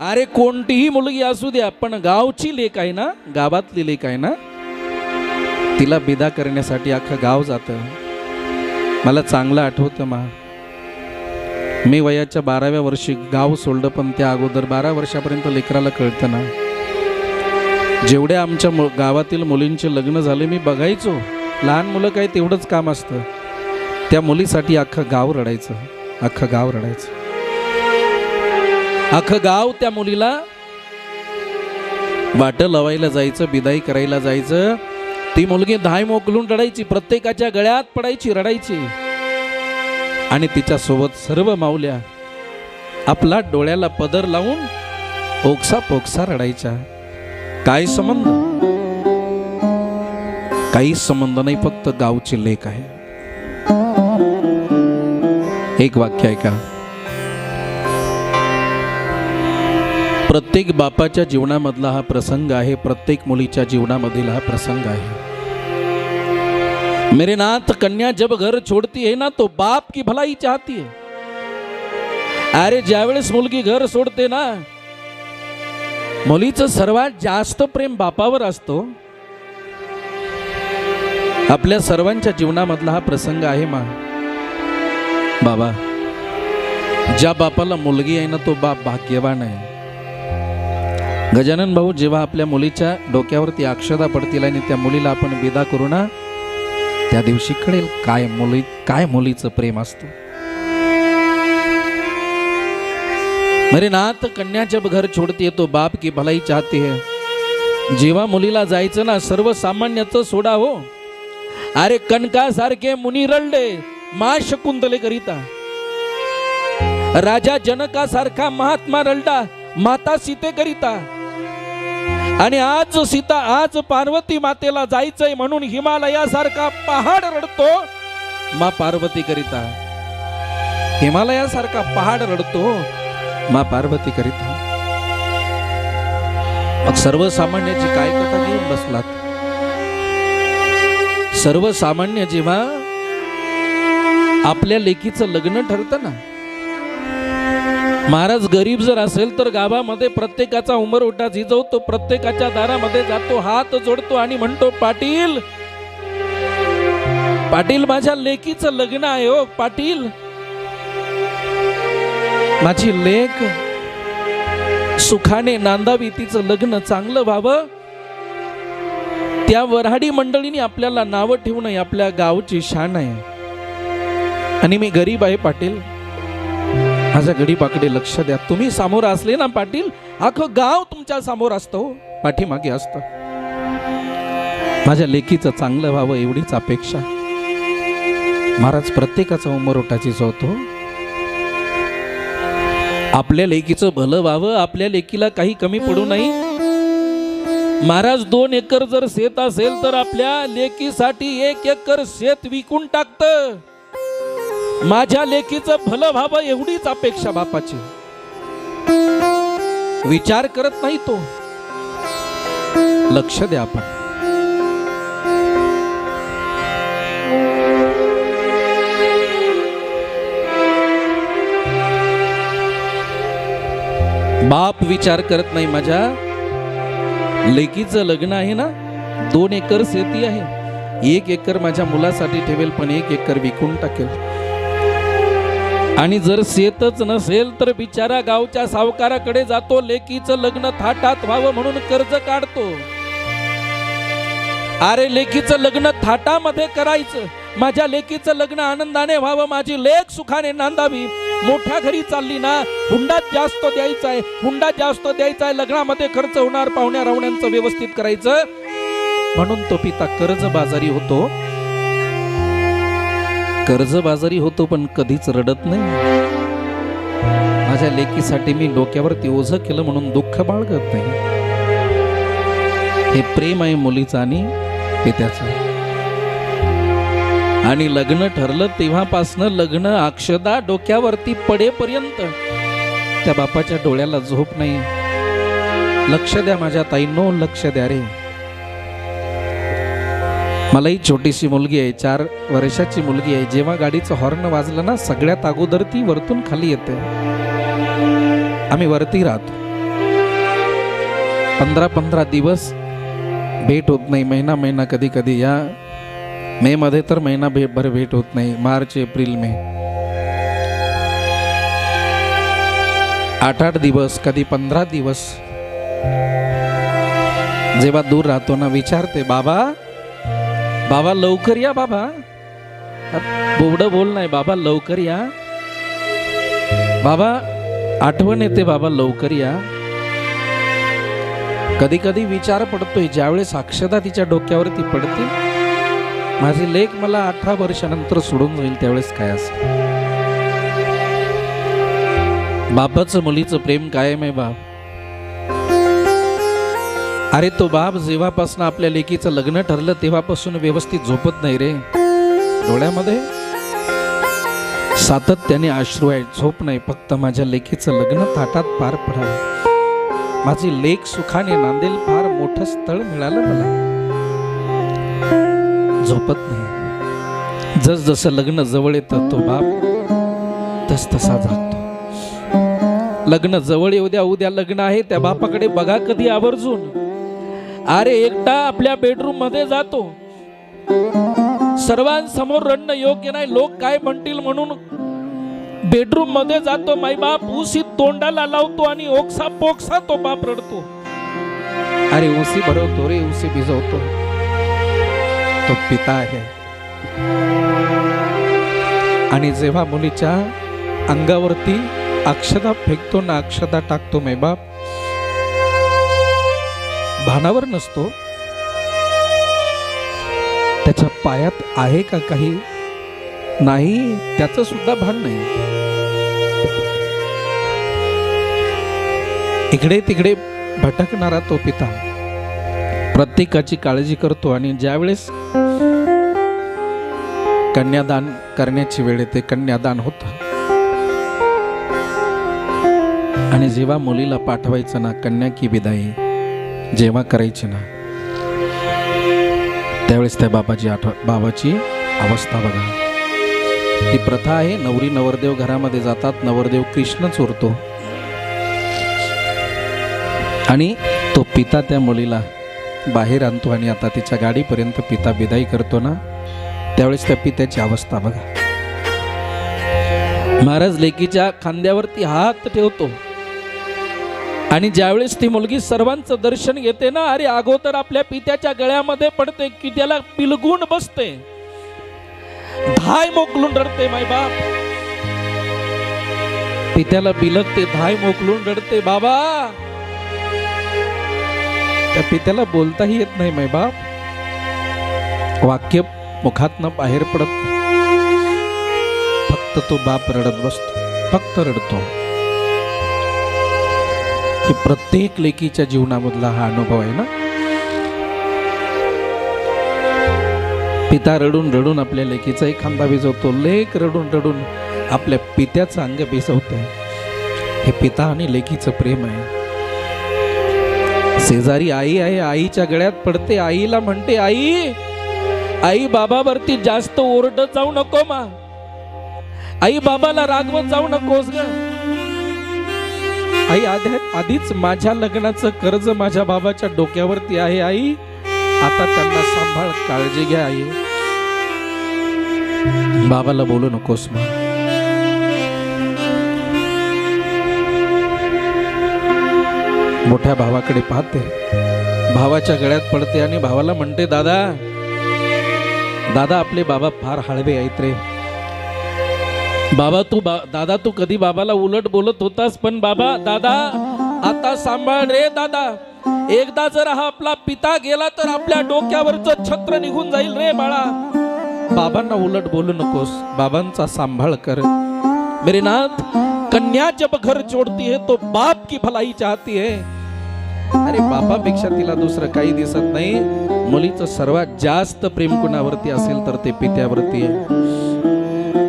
अरे कोणतीही मुलगी असू द्या पण गावची लेक आहे ना गावातली लेक आहे ना तिला बिदा करण्यासाठी अख्खं गाव जातं. मला चांगलं आठवतं मा. मी वयाच्या बाराव्या वर्षी गाव सोडलं पण त्या अगोदर बारा वर्षापर्यंत लेकराला कळतं ना. जेवढ्या आमच्या मु गावातील मुलींचे लग्न झाले मी बघायचो. लहान मुलं काय तेवढंच काम असतं. त्या मुलीसाठी अख्खं गाव रडायचं अख्खं गाव रडायचं. अख गाव त्या मुलीला. वाट लावायला जायचं बिदाई करायला जायचं. ती मुलगी धाय मोकलून रडायची प्रत्येकाच्या गळ्यात पडायची रडायची. आणि तिच्या सोबत सर्व माऊल्या आपला डोळ्याला पदर लावून ओक्सा पोक्सा रडायच्या. काय संबंध? काही संबंध नाही फक्त गावची लेख आहे. एक वाक्य आहे प्रत्येक बापाच्या जीवनामधला हा प्रसंग आहे प्रत्येक मुलीच्या जीवनामधील हा प्रसंग आहे. मेरे नाथ कन्या जब घर छोड़ती है ना तो बाप की भलाई चाहती है। अरे ज्यावेळेस मुलगी घर सोडते ना मुलीचं सर्वात जास्त प्रेम बापावर असतो. आपल्या सर्वांच्या जीवनामधला हा प्रसंग आहे मा. बाबा ज्या बापाला मुलगी आहे ना तो बाप भाग्यवान आहे. गजानन भाऊ जेव्हा आपल्या मुलीच्या डोक्यावरती अक्षदा पडतील आणि त्या मुलीला आपण विदा करू ना त्या दिवशी कळेल काय मुली काय मुलीचं प्रेम असतं. मेरे नाथ कन्या जब घर छोडते तो बाप की भलाई चाहते है. जेव्हा मुलीला जायचं ना सर्वसामान्याचं सोडा हो. अरे कनकासारखे मुनी रळले मा शकुंतले करिता. राजा जनकासारखा महात्मा रळला माता सीते करिता. आणि आज सीता आज पार्वती मातेला जायचंय म्हणून हिमालयासारखा पहाड रडतो. मा पार्वती करिता. हिमालयासारखा पहाड रडतो मा पार्वती करिता. मग सर्वसामान्याची काय कथा घेऊन बसलात? सर्वसामान्य जेव्हा आपल्या लेकीचं लग्न ठरतं ना महाराज गरीब जर असेल तर गावामध्ये प्रत्येकाचा उमर उठा झिजवतो प्रत्येकाच्या दारामध्ये जातो हात जोडतो आणि म्हणतो पाटील पाटील माझ्या लेकीचं लग्न आहे हो पाटील. माझी लेख सुखाने नांदावी तिचं लग्न चांगलं व्हावं. त्या वऱ्हाडी मंडळीने आपल्याला नावं ठेवणं आपल्या गावची शान आहे. आणि मी गरीब आहे पाटील. माझ्या घडीपाकडे लक्ष द्या. तुम्ही समोर असले ना पाटील अख्खं गाव तुमच्यासमोर असतं हो. पाठीमागे असतं. माझ्या लेकीचं चांगलं व्हावं एवढीच अपेक्षा. महाराज प्रत्येकाचा उमरोटाची होतो हो. आपल्या लेकीचं भलं व्हावं आपल्या लेकीला काही कमी पडू नाही महाराज दोन एकर जर शेत असेल तर आपल्या लेकीसाठी एक एकर शेत विकून टाकतं. माझ्या लेकीचं भलं व्हावं एवढीच अपेक्षा बापाची. विचार करत नाही तो. लक्ष द्या आपण. बाप विचार करत नाही माझ्या. लेकीचं लग्न आहे ना? दोन एकर शेती आहे. एक एकर माझ्या मुलासाठी ठेवेल पण एक एकर विकून टाकेल. आणि जर शेतच नसेल तर बिचारा गावच्या सावकाराकडे जातो लेकीचं लग्न थाटात व्हावं म्हणून कर्ज काढतो. अरे लेकीचं लग्न थाटामध्ये करायचं. माझ्या लेकीचं लग्न आनंदाने व्हावं माझी लेख सुखाने नांदावी. मोठ्या घरी चालली ना हुंडात जास्त द्यायचा आहे. हुंडात जास्त द्यायचा आहे लग्नामध्ये खर्च होणार पाहुण्या रावण्यांचं व्यवस्थित करायचं. म्हणून तो पिता कर्ज बाजारी होतो. कर्जबाजारी होतो पण कधीच रडत नाही. माझ्या लेकीसाठी मी डोक्यावरती ओझ केलं म्हणून दुःख बाळगत नाही. हे प्रेम आहे मुलीचं आणि पित्याचं. आणि लग्न ठरलं तेव्हापासनं लग्न अक्षदा डोक्यावरती पडेपर्यंत त्या बापाच्या डोळ्याला झोप नाही. लक्ष द्या माझ्या ताईंनो लक्ष द्या रे. मलाही छोटीशी मुलगी आहे चार वर्षाची मुलगी आहे. जेव्हा गाडीचं हॉर्न वाजलं ना सगळ्यात अगोदर ती वरतून खाली येते. आम्ही वरती राहतो. पंधरा पंधरा दिवस भेट होत नाही. महिना महिना कधी कधी या मे मध्ये तर महिना भेटभर भर भेट होत नाही. March April May. आठ आठ दिवस कधी पंधरा दिवस. जेव्हा दूर राहतो ना विचारते बाबा बाबा लवकर या बाबा. बोबड बोल नाही. बाबा लवकर या. बाबा आठवण येते बाबा लवकर या. कधी कधी विचार पडतोय. ज्यावेळेस अक्षता तिच्या डोक्यावरती पडते माझी लेख मला अठरा वर्षानंतर सोडून जाईल त्यावेळेस काय असेल? बापाचं मुलीचं प्रेम कायम आहे बाप. अरे तो बाप जेव्हापासून आपल्या लेकीचं लग्न ठरलं तेव्हापासून व्यवस्थित झोपत नाही रे. डोळ्यामध्ये सातत्याने अश्रू आहे झोप नाही फक्त माझ्या लेकीचं लग्न थाटात पार पडावं. माझी लेख सुखाने नांदेल फार मोठं स्थळ मिळालं मला. झोपत नाही. जस जसं लग्न जवळ येतं तो बाप तस तसा जागतो. लग्न जवळ येऊ द्या उद्या लग्न आहे त्या बापाकडे बघा कधी आवर्जून. अरे एकटा आपल्या बेडरूममध्ये जातो. सर्वांसमोर रडणं योग्य नाही. लोक काय म्हणतील म्हणून बेडरूममध्ये जातो. माई बाप उसी तोंडाला लावतो आणि ओक्सा पोक्सा तो बाप रडतो. अरे उसी भरवतो रे उसी भिजवतो. तो पिता आहे. आणि जेव्हा मुलीच्या अंगावरती अक्षता फेकतो ना अक्षता टाकतो माई बाप भानावर नसतो. त्याच्या पायात आहे का काही? नाही त्याचं सुद्धा भान नाही. इकडे तिकडे भटकणारा तो पिता. प्रत्येकाची काळजी करतो आणि ज्यावेळेस कन्यादान करण्याची वेळ येते कन्यादान होत. आणि जेव्हा मुलीला पाठवायचं ना कन्या की विदाई? जेव्हा करायची ना त्यावेळेस त्या बाबाची आठव बाबाची अवस्था बघा. ती प्रथा आहे नवरी नवरदेव घरामध्ये जातात नवरदेव कृष्ण चोरतो आणि तो पिता त्या मुलीला बाहेर आणतो आणि आता तिच्या गाडीपर्यंत पिता विदाई करतो ना त्यावेळेस त्या पित्याची अवस्था बघा. महाराज लेकीच्या खांद्यावरती हात ठेवतो. आणि ज्यावेळेस ती मुलगी सर्वांचं दर्शन घेते ना अरे अगोदर आपल्या पित्याच्या गळ्यामध्ये पडते की त्याला पिलगून बसते. धाय मोकलून रडते माय बाप. पित्याला बिलगते धाय मोकलून रडते बाबा. त्या पित्याला बोलताही येत नाही माय बाप. वाक्य मुखातनं बाहेर पडत फक्त तो बाप रडत बसतो फक्त रडतो. की प्रत्येक लेकीच्या जीवनामधला हा अनुभव आहे ना? पिता रडून रडून आपल्या लेकीचा एक खांदा भिजवतो लेक रडून रडून आपल्या पित्याचं अंग भिजवते हे पिता आणि लेकीचं प्रेम आहे. शेजारी आई आहे आईच्या गळ्यात पडते आईला म्हणते आई आई बाबावरती जास्त ओरडत जाऊ नको मा. आई बाबाला रागवत जाऊ नकोस ग. आई आधी आधीच माझ्या लग्नाचं कर्ज माझ्या बाबाच्या डोक्यावरती आहे आई. आता त्यांना सांभाळ काळजी घ्या आई. बाबाला बोलू नकोस मग. मोठ्या भावाकडे पाहते. भावाच्या गळ्यात पडते आणि भावाला म्हणते दादा दादा आपले बाबा फार हळवे आहेत रे. बाबा तू बा दादा तू कधी बाबाला उलट बोलत होतास पण बाबा दादा आता सांभाळ रे दादा. एकदा जर हा आपला पिता गेला तर आपल्या डोक्यावरच छत्र निघून जाईल रे बाळा. बाबांना उलट बोलू नकोस बाबांचा सांभाळ कर. मेरे नाथ कन्या जब घर जोडती है तो बाप की भलाई चाहती है. अरे बापापेक्षा तिला दुसरं काही दिसत नाही. मुलीचं सर्वात जास्त प्रेम कुणावरती असेल तर ते पित्यावरती आहे.